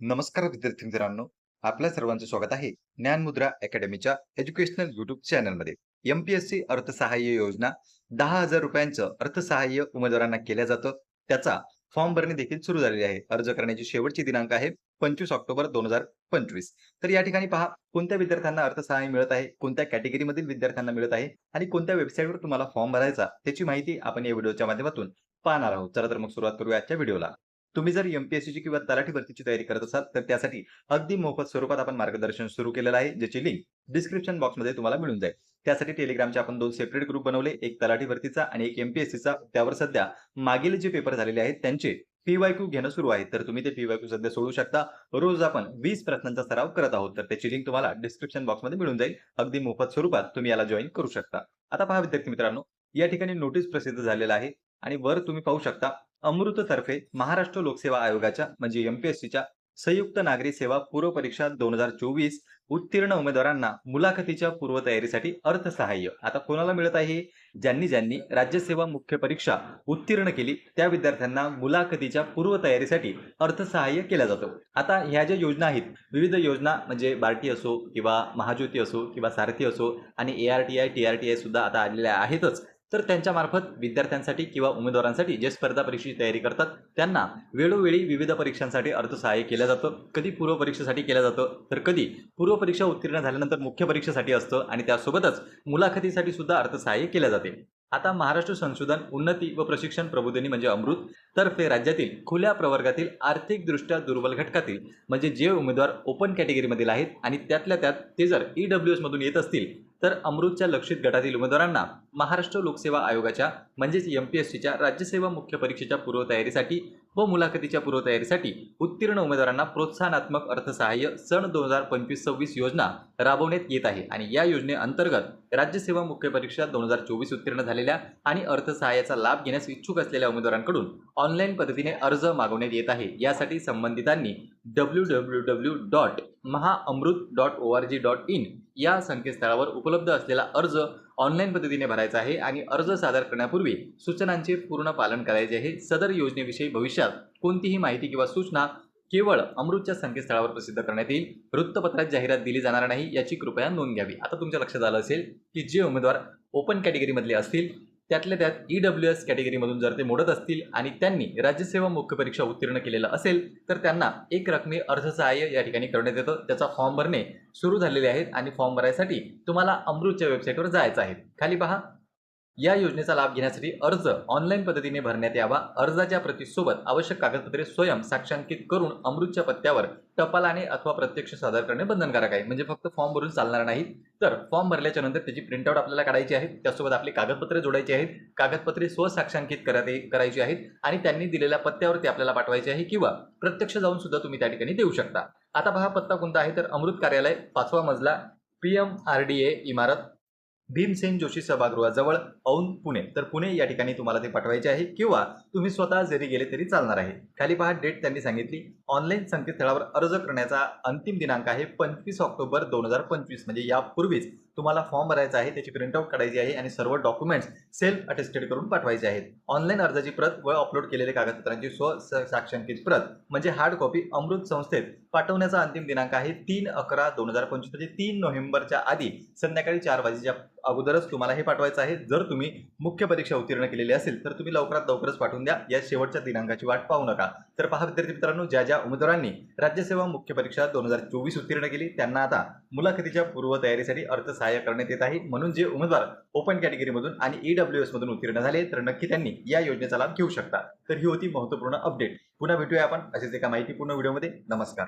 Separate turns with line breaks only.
नमस्कार विद्यार्थी मित्रांनो आपल्या सर्वांचं स्वागत आहे ज्ञानमुद्रा अकॅडमीच्या एज्युकेशनल युट्यूब चॅनलमध्ये. एमपीएससी अर्थसहाय्य योजना दहा हजार रुपयांचं अर्थसहाय्य उमेदवारांना केल्या जातं. त्याचा फॉर्म भरणे देखील सुरू झालेली आहे. अर्ज करण्याची शेवटची दिनांक आहे पंचवीस ऑक्टोबर दोन हजार पंचवीस. तर या ठिकाणी पहा कोणत्या विद्यार्थ्यांना अर्थसहाय्य मिळत आहे? कोणत्या कॅटेगरीमधील विद्यार्थ्यांना मिळत आहे? आणि कोणत्या वेबसाईटवर तुम्हाला फॉर्म भरायचा त्याची माहिती आपण या व्हिडिओच्या माध्यमातून पाहणार आहोत. चला तर मग सुरुवात करूया आजच्या व्हिडिओला. तुम्ही जर एमपीएससीची किंवा तलाठी भरतीची तयारी करत असाल तर त्यासाठी अगदी मोफत स्वरूपात आपण मार्गदर्शन सुरू केलेलं आहे ज्याची लिंक डिस्क्रिप्शन बॉक्समध्ये तुम्हाला मिळून जाईल. त्यासाठी टेलिग्रामचे आपण दोन सेपरेट ग्रुप बनवले एक तलाठी भरतीचा आणि एक एमपीएससीचा त्यावर सध्या मागील जे पेपर झालेले आहेत त्यांचे पीवायक्यू घेणं सुरू आहे. तर तुम्ही ते पीवायक्यू सध्या सोडू शकता. रोज आपण वीस प्रश्नांचा सराव करत आहोत तर त्याची लिंक तुम्हाला डिस्क्रिप्शन बॉक्समध्ये मिळून जाईल. अगदी मोफत स्वरूपात तुम्ही याला जॉईन करू शकता. आता पहा विद्यार्थी मित्रांनो या ठिकाणी नोटीस प्रसिद्ध झालेला आहे आणि वर तुम्ही पाहू शकता अमृततर्फे महाराष्ट्र लोकसेवा आयोगाच्या म्हणजे एमपीएससीच्या संयुक्त नागरी सेवा पूर्व परीक्षा दोन हजार चोवीस उत्तीर्ण उमेदवारांना मुलाखतीच्या पूर्वतयारीसाठी अर्थसहाय्य. आता कोणाला मिळत आहे? ज्यांनी ज्यांनी राज्यसेवा मुख्य परीक्षा उत्तीर्ण केली त्या विद्यार्थ्यांना मुलाखतीच्या पूर्वतयारीसाठी अर्थसहाय्य केला जातो. आता ह्या ज्या योजना आहेत विविध योजना म्हणजे बार्टी असो किंवा महाज्योती असो किंवा सारथी असो आणि A R T I T R T I सुद्धा आता आलेल्या आहेतच. तर त्यांच्यामार्फत विद्यार्थ्यांसाठी किंवा उमेदवारांसाठी जे स्पर्धा परीक्षेची तयारी करतात त्यांना वेळोवेळी विविध परीक्षांसाठी अर्थसहाय्य केलं जातं. कधी पूर्व परीक्षेसाठी केलं जातं तर कधी पूर्व परीक्षा उत्तीर्ण झाल्यानंतर मुख्य परीक्षेसाठी असतं आणि त्यासोबतच मुलाखतीसाठी सुद्धा अर्थसहाय्य केलं जाते. आता महाराष्ट्र संशोधन उन्नती व प्रशिक्षण प्रबोधिनी म्हणजे अमृत तर्फे राज्यातील खुल्या प्रवर्गातील आर्थिकदृष्ट्या दुर्बल घटकातील म्हणजे जे उमेदवार ओपन कॅटेगरीमधील आहेत आणि त्यातल्या त्यात ते जर ई डब्ल्यू एसमधून येत असतील तर अमृतच्या लक्षित गटातील उमेदवारांना महाराष्ट्र लोकसेवा आयोगाच्या म्हणजेच एम पी एस सीच्या राज्यसेवा मुख्य परीक्षेच्या पूर्वतयारीसाठी व मुलाखतीच्या पूर्वतयारीसाठी उत्तीर्ण उमेदवारांना प्रोत्साहनात्मक अर्थसहाय्य सन दोन हजार पंचवीस सव्वीस योजना राबवण्यात येत आहे. आणि या योजनेअंतर्गत राज्यसेवा मुख्य परीक्षा दोन हजार चोवीस उत्तीर्ण झालेल्या आणि अर्थसहाय्याचा लाभ घेण्यास इच्छुक असलेल्या उमेदवारांकडून ऑनलाईन पद्धतीने अर्ज मागवण्यात येत आहे. यासाठी संबंधितांनी W W W dot Mahaamrut dot O R G dot in या संकेतस्थळावर उपलब्ध असलेला अर्ज ऑनलाईन पद्धतीने भरायचा आहे आणि अर्ज सादर करण्यापूर्वी सूचनांचे पूर्ण पालन करायचे आहे. सदर योजनेविषयी भविष्यात कोणतीही माहिती किंवा सूचना केवळ अमृतच्या संकेतस्थळावर प्रसिद्ध करण्यात येईल. वृत्तपत्रात जाहिरात दिली जाणार नाही याची कृपया नोंद घ्यावी. आता तुमच्या लक्षात आलं असेल की जे उमेदवार ओपन कॅटेगरीमधले असतील त्यातल्या त्यात ई डब्ल्यू एस कॅटेगरीमधून जर ते मोडत असतील आणि त्यांनी राज्यसेवा मुख्य परीक्षा उत्तीर्ण केलेलं असेल तर त्यांना एक रकमी अर्थसहाय्य या ठिकाणी करण्यात येतं. त्याचा फॉर्म भरणे सुरू झालेले आहेत आणि फॉर्म भरायसाठी तुम्हाला अमृतच्या वेबसाईटवर जायचं आहे. खाली पहा. या योजनेचा लाभ घेण्यासाठी अर्ज ऑनलाईन पद्धतीने भरण्यात यावा. अर्जाच्या प्रतीसोबत आवश्यक कागदपत्रे स्वयं साक्षांकित करून अमृतच्या पत्त्यावर टपालाने अथवा प्रत्यक्ष सादर करणे बंधनकारक आहे. म्हणजे फक्त फॉर्म भरून चालणार नाही. तर फॉर्म भरल्याच्या नंतर त्याची प्रिंटआउट आपल्याला काढायची आहे. त्यासोबत आपली कागदपत्रे जोडायची आहेत. कागदपत्रे स्वसाक्षांकित करायची आहेत आणि त्यांनी दिलेल्या पत्त्यावरती आपल्याला पाठवायची आहे किंवा प्रत्यक्ष जाऊन सुद्धा तुम्ही त्या ठिकाणी देऊ शकता. आता पहा पत्ता कोणता आहे? तर अमृत कार्यालय पाचवा मजला P M R D A इमारत. भीमसेन जोशी सभागृहाजवळ औंध पुणे. तर पुणे या ठिकाणी तुम्हाला ते पाठवायचे आहे किंवा तुम्ही स्वतः जरी गेले तरी चालणार आहे. खाली पहा डेट त्यांनी सांगितली. ऑनलाईन संकेतस्थळावर अर्ज करण्याचा अंतिम दिनांक आहे पंचवीस ऑक्टोबर दोन हजार पंचवीस. म्हणजे यापूर्वीच तुम्हाला फॉर्म भरायचा आहे त्याची प्रिंटआउट काढायची आहे आणि सर्व डॉक्युमेंट्स सेल्फ अटेस्टेड करून पाठवायचे आहेत. ऑनलाईन अर्जाची प्रत व अपलोड केलेल्या कागदपत्रांची स्व साक्षांकित प्रत म्हणजे हार्ड कॉपी अमृत संस्थेत पाठवण्याचा अंतिम दिनांक आहे तीन अकरा दोन हजार पंचवीस म्हणजे तीन नोव्हेंबरच्या आधी संध्याकाळी चार वाजेच्या अगोदरच तुम्हाला हे पाठवायचं आहे. जर तुम्ही मुख्य परीक्षा उत्तीर्ण केलेली असेल तर तुम्ही लवकरात लवकरच पाठवून द्या. या शेवटच्या दिनांकाची वाट पाहू नका. तर पहा विद्यार्थी मित्रांनो ज्या ज्या उमेदवारांनी राज्यसेवा मुख्य परीक्षा दोन हजार चोवीस उत्तीर्ण केली त्यांना आता मुलाखतीच्या पूर्वतयारीसाठी अर्थसहाय्य करण्यात येत आहे. म्हणून जे उमेदवार ओपन कॅटेगरीमधून आणि ई डब्ल्यू एस मधून उत्तीर्ण झाले तर नक्की त्यांनी या योजनेचा लाभ घेऊ शकता. तर ही होती महत्त्वपूर्ण अपडेट पुन्हा भेटूया आपण असेच एका माहितीपूर्ण व्हिडिओमध्ये नमस्कार.